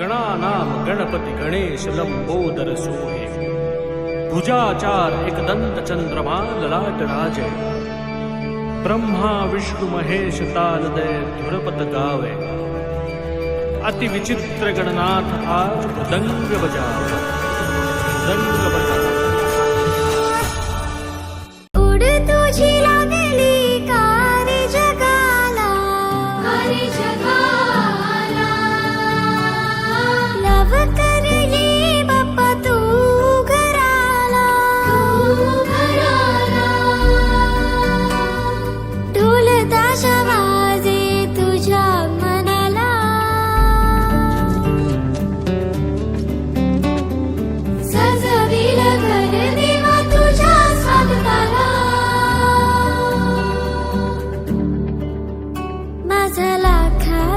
गणानाम गणपती गणेश लंबोदर सोहे। भुजाचार एकदंत चंद्रमा ललाट राजे। ब्रह्मा विष्णु महेश तालदय धुरपत गावे। अति विचित्र गणनाथ आज भुदंग बजावे।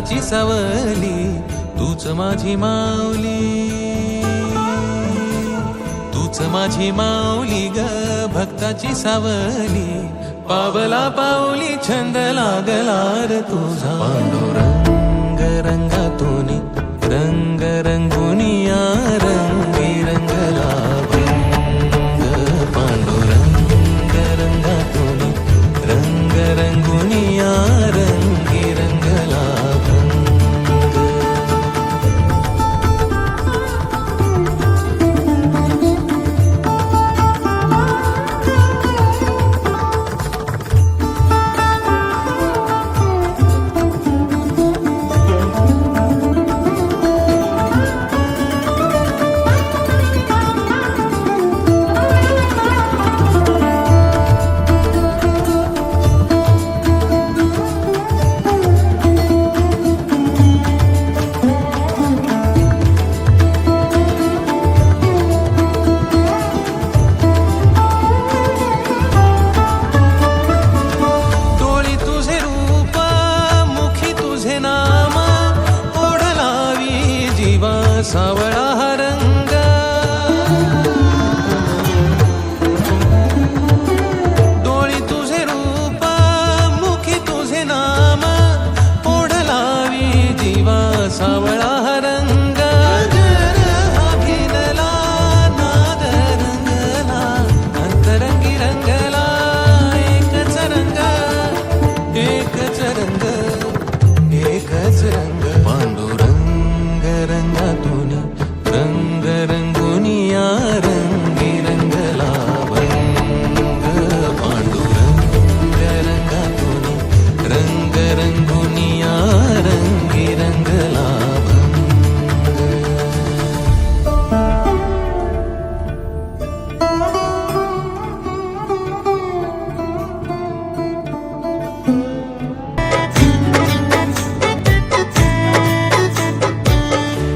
घराची सावली तूच माझी माऊली तूच माझी माऊली ग भक्ताची सावली. पावला पावली छंद लागला र तुझा. पांडुरंग रंगातून रंग रंगुनिया रंगी रंगला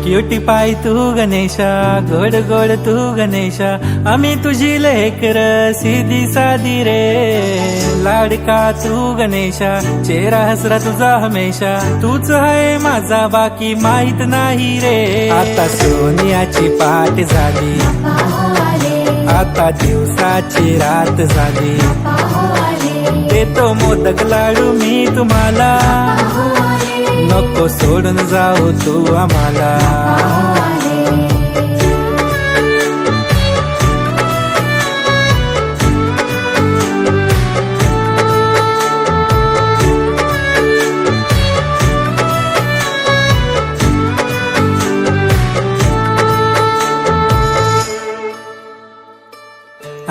क्युटी पाय तू गणेशा गोड गोड तू गणेशा आम्ही तुझी लेकर सीधी साधी रे. लाडका तू गणेशा चेहरा हसरा तुझा हमेशा तूच आहे माझा बाकी माहीत नाही रे. आता सोनियाची पाठ झाली. आता दिवसाची रात झाली. देतो मोदक लाडू मी तुम्हाला. नको सोडून जाऊ तू आम्हाला.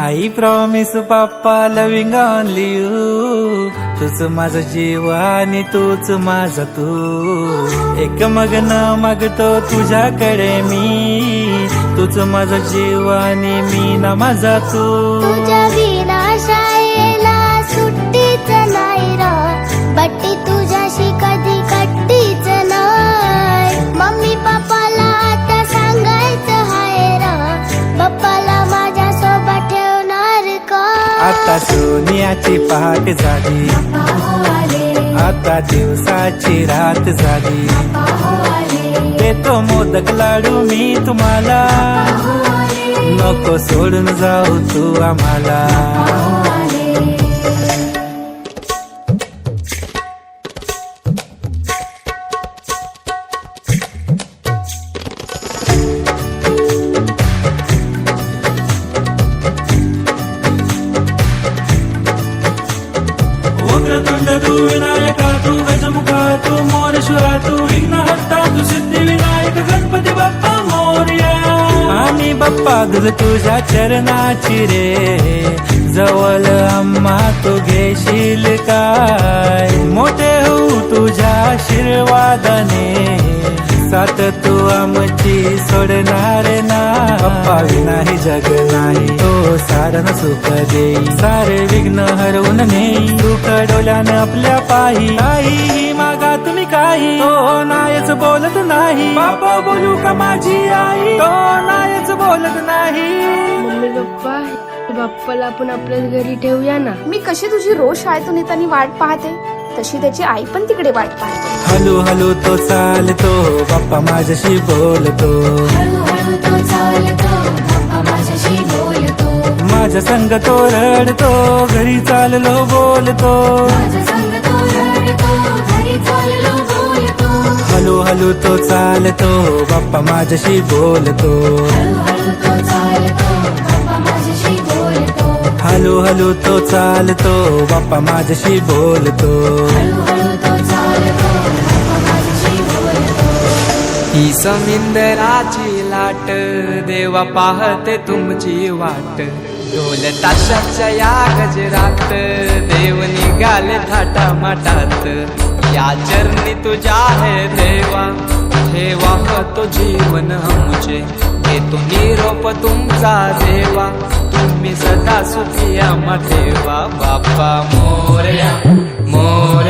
आई प्रॉमिस पप्पा लविंग ऑनली यू तूच माझा जीव आणि तूच माझा तू. एक मगन मागतो तुझ्याकडे मी. तूच माझा जीव आणि मी ना माझा तू. सोनियाची पहाट झाली. आता दिवसाची रात झाली. देतो मोदक लाडू मी तुम्हाला. नको सोडून जाऊ तू आम्हाला. वक्रतुंड तू विनायका तू गजमुखा तू मोरेश्वरा तू विघ्नहर्ता तू सिद्धी विनायक गणपती बाप्पा मोरया आणि बाप्पा तुझ तुझ्या चरणाची रे. जवळ अम्मा तू घेशील काय? मोठे होऊ तुझ्या आशीर्वादाने. साथ तू आमची सोडणार ना. बाप्पा विनाही जग नाही तो सारण सुख देई. सारे विघ्न हरवून नेई सुख डोल्यानं आपल्या पायी. काही मागा तुम्ही काही तो नायच बोलत नाही. बापा बोलू का माझी आई तो नायच बोलत नाही. बाप्पाला आपण आपल्याच घरी ठेवूया ना? मी कशी तुझी रोज शाळेतून येताना वाट पाहते? तशी त्याची आई पण तिकडे वाट पाहते. हलू हलू तो चालतो बाप्पा माझ्याशी बोलतो. हळूहळू तो चालतो पप्पा माझ्याशी बोलतो. माझ्या संग तो रडतो घरी चाललो बोलतो. माझा संग तो रडतो घरी चाललो बोलतो. हलू हलू तो चालतो बाप्पा माझ्याशी बोलतो. हळूहळू तो हलू हलू तो चालतो बाप्पा माझ्याशी बोलतो. हळूहळू ही समिंदराची लाट देवा पाहते तुमची वाट. ढोल ताशाच्या या गजरात देव निघाले थाटा माटात या चरणी तुझ्या आहे देवा. ठेवा तो जीवन आमचे? घेतो निरोप तुमचा देवा. तुम्ही सदा सुखी आम्हा देवा. बाप्पा मोरया मोर